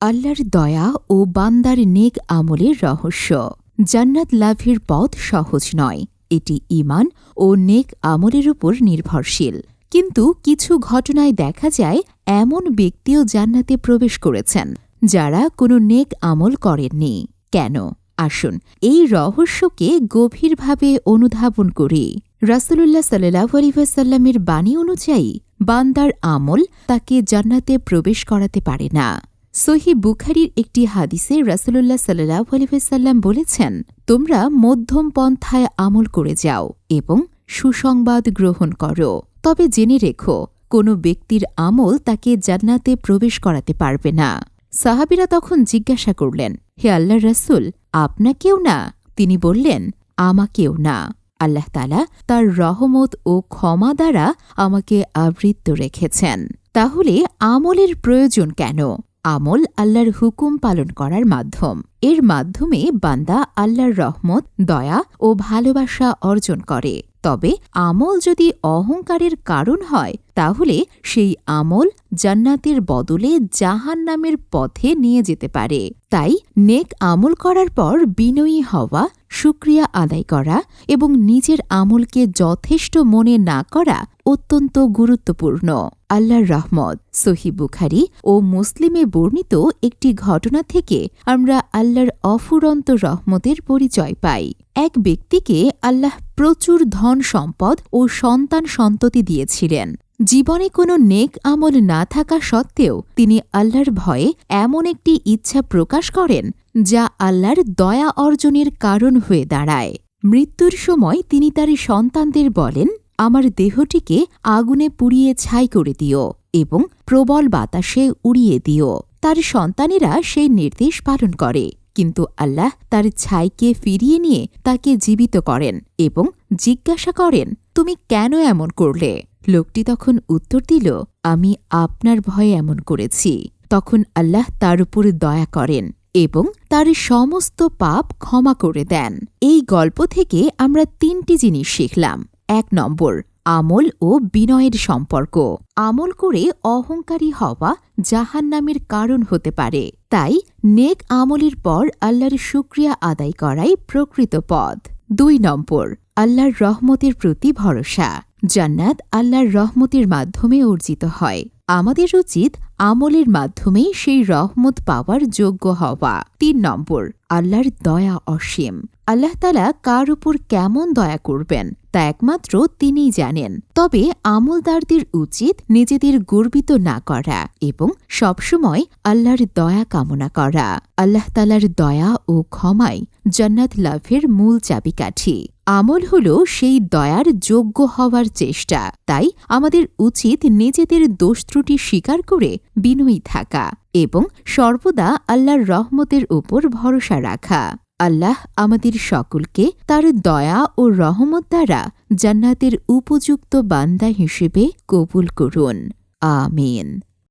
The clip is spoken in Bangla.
আল্লাহর দয়া ও বান্দার নেক আমলের রহস্য। জান্নাত লাভের পথ সহজ নয়। এটি ইমান ও নেক আমলের উপর নির্ভরশীল। কিন্তু কিছু ঘটনায় দেখা যায়, এমন ব্যক্তিও জান্নাতে প্রবেশ করেছেন, যারা কোনো নেক আমল করেননি। কেন? আসুন, এই রহস্যকে গভীরভাবে অনুধাবন করি। রাসুলুল্লাহ সাল্লাহ আলিবাসাল্লামের বাণী অনুযায়ী, বান্দার আমল তাকে জান্নাতে প্রবেশ করাতে পারে না। সহি বুখারির একটি হাদিসে রাসুলুল্লাহ সাল্লাহ আলিবাসাল্লাম বলেছেন, তোমরা মধ্যম পন্থায় আমল করে যাও এবং সুসংবাদ গ্রহণ করো। তবে জেনে রেখো, কোনো ব্যক্তির আমল তাকে জান্নাতে প্রবেশ করাতে পারবে না। সাহাবিরা তখন জিজ্ঞাসা করলেন, হে আল্লাহ রাসুল, আপনাকেও না? তিনি বললেন, আমাকেও না। আল্লাহ তালা তার রহমত ও ক্ষমা দ্বারা আমাকে আবৃত্ত রেখেছেন। তাহলে আমলের প্রয়োজন কেন? আমল আল্লাহর হুকুম পালন করার মাধ্যম। এর মাধ্যমে বান্দা আল্লাহর রহমত, দয়া ও ভালোবাসা অর্জন করে। তবে আমল যদি অহংকারের কারণ হয়, তাহলে সেই আমল জান্নাতের বদলে জাহান নামের পথে নিয়ে যেতে পারে। তাই নেক আমল করার পর বিনয়ী হওয়া সুক্রিয়া আদায় করা এবং নিজের আমলকে যথেষ্ট মনে না করা অত্যন্ত গুরুত্বপূর্ণ। আল্লাহর রহমত সহি বুখারি ও মুসলিমে বর্ণিত একটি ঘটনা থেকে আমরা আল্লাহর অফুরন্ত রহমতের পরিচয় পাই। এক ব্যক্তিকে আল্লাহ প্রচুর ধন সম্পদ ও সন্তান সন্ততি দিয়েছিলেন। জীবনে কোনো নেক আমল না থাকা সত্ত্বেও তিনি আল্লাহর ভয়ে এমন একটি ইচ্ছা প্রকাশ করেন যা আল্লাহর দয়া অর্জনের কারণ হয়ে দাঁড়ায়। মৃত্যুর সময় তিনি তার সন্তানদের বলেন আমার দেহটিকে আগুনে পুড়িয়ে ছাই করে দিও এবং প্রবল বাতাসে উড়িয়ে দিও। তার সন্তানেরা সেই নির্দেশ পালন করে। কিন্তু আল্লাহ তার ছাইকে ফিরিয়ে নিয়ে তাকে জীবিত করেন এবং জিজ্ঞাসা করেন, তুমি কেন এমন করলে? লোকটি তখন উত্তর দিল, আমি আপনার ভয়ে এমন করেছি। তখন আল্লাহ তার উপর দয়া করেন এবং তার সমস্ত পাপ ক্ষমা করে দেন। এই গল্প থেকে আমরা তিনটি জিনিস শিখলাম। এক নম্বর, আমল ও বিনয়ের সম্পর্ক। আমল করে অহংকারী হওয়া জাহান নামের কারণ হতে পারে। তাই নেক আমলের পর আল্লাহর শুক্রিয়া আদায় করাই প্রকৃত পথ। দুই নম্বর, আল্লাহর রহমতের প্রতি ভরসা। জান্নাত আল্লাহর রহমতের মাধ্যমে অর্জিত হয়। আমাদের উচিত আমলের মাধ্যমেই সেই রহমত পাওয়ার যোগ্য হওয়া। তিন নম্বর, আল্লাহর দয়া অসীম। আল্লাহ তালা কার উপর কেমন দয়া করবেন, তা একমাত্র তিনিই জানেন। তবে আমলদারদের উচিত নিজেদের গর্বিত না করা এবং সবসময় আল্লাহর দয়া কামনা করা। আল্লাহ তালার দয়া ও ক্ষমাই জান্নাত লাভের মূল চাবিকাঠি। আমল হল সেই দয়ার যোগ্য হওয়ার চেষ্টা। তাই আমাদের উচিত নিজেদের দোষ ত্রুটি স্বীকার করে বিনয়ী থাকা এবং সর্বদা আল্লাহর রহমতের উপর ভরসা রাখা। আল্লাহ আমাদের সকলকে তার দয়া ও রহমত দ্বারা জান্নাতের উপযুক্ত বান্দা হিসেবে কবুল করুন। আমিন।